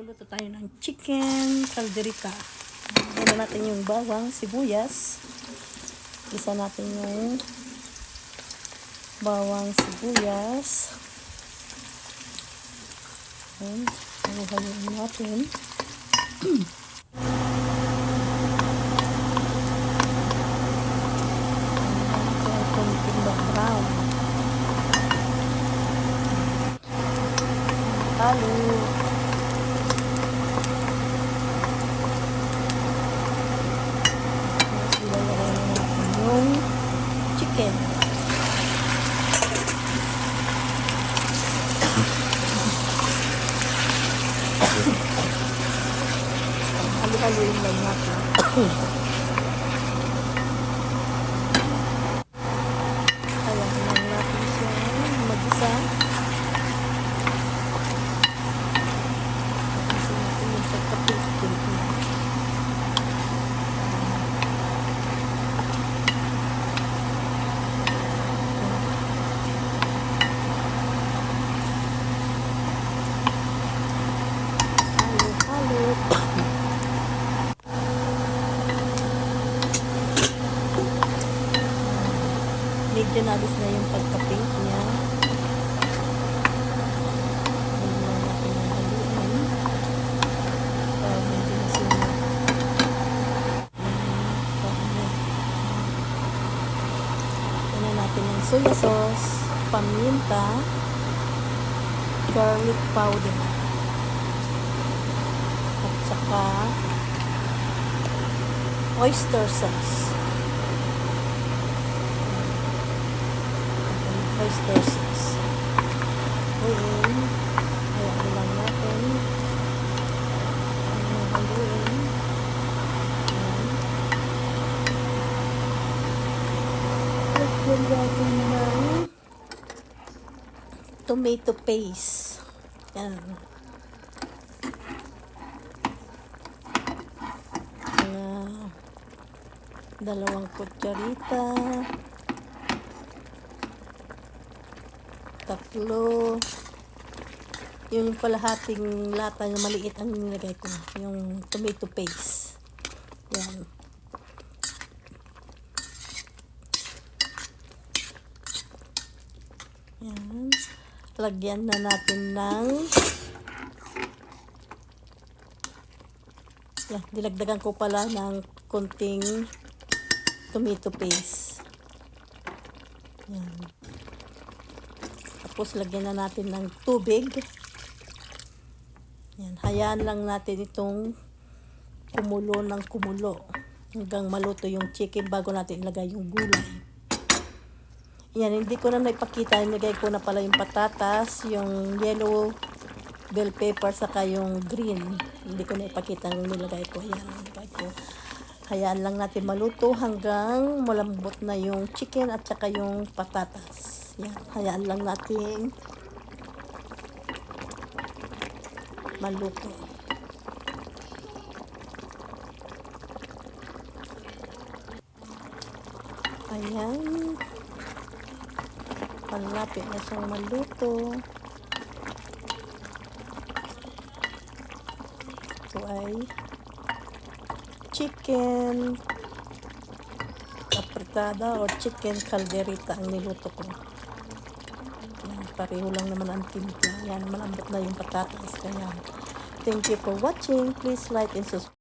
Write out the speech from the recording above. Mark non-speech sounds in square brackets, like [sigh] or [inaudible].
Magluluto tayo ng chicken calderita. Lagyan natin yung bawang, sibuyas. Isa natin yung bawang, sibuyas. Ayan. Haluhaluin natin. [clears throat] Konting brown. Halo. Tapos ilalagay na natin yung chicken. Halo-haloin lang natin. Ayan lang natin siya mag-isa. Tapos natin yung pagka-paste niya. Halo, halo. Medyo nabis na yung pagka-pink niya. Natin yung soya sauce, paminta, garlic powder, at saka oyster sauce. Ayan, sauce. Ayan. Ayan lang natin. Ayan, haluin. Ayan. Lagyan natin ng tomato paste. Yan. Mga dalawang kutsarita. Tatlo. Yun yung kalahating lata na maliit ang nilagay ko. Yung tomato paste. Yan. Yan. Lagyan na natin ng Yan, dilagdagan ko pala ng konting tomato paste. Yan. Tapos lagyan na natin ng tubig. Yan, hayaan lang natin itong kumulo ng kumulo hanggang maluto yung chicken bago natin ilagay yung gulay. Yan, hindi ko na naipakita. Nilagay ko na pala yung patatas, yung yellow bell pepper, saka yung green. Hindi ko na ipakita yung nilagay ko. Yan, nilagay ko. Hayaan lang natin maluto hanggang malambot na yung chicken at saka yung patatas. Yan, hayaan lang natin maluto. Ayan. Malapit na siyang maluto. Ito ay chicken apretada o chicken calderita ang niluto ko. Pareho lang naman ang timpla. Yan, malambot na yung patatas. Kaya, thank you for watching. Please like and subscribe.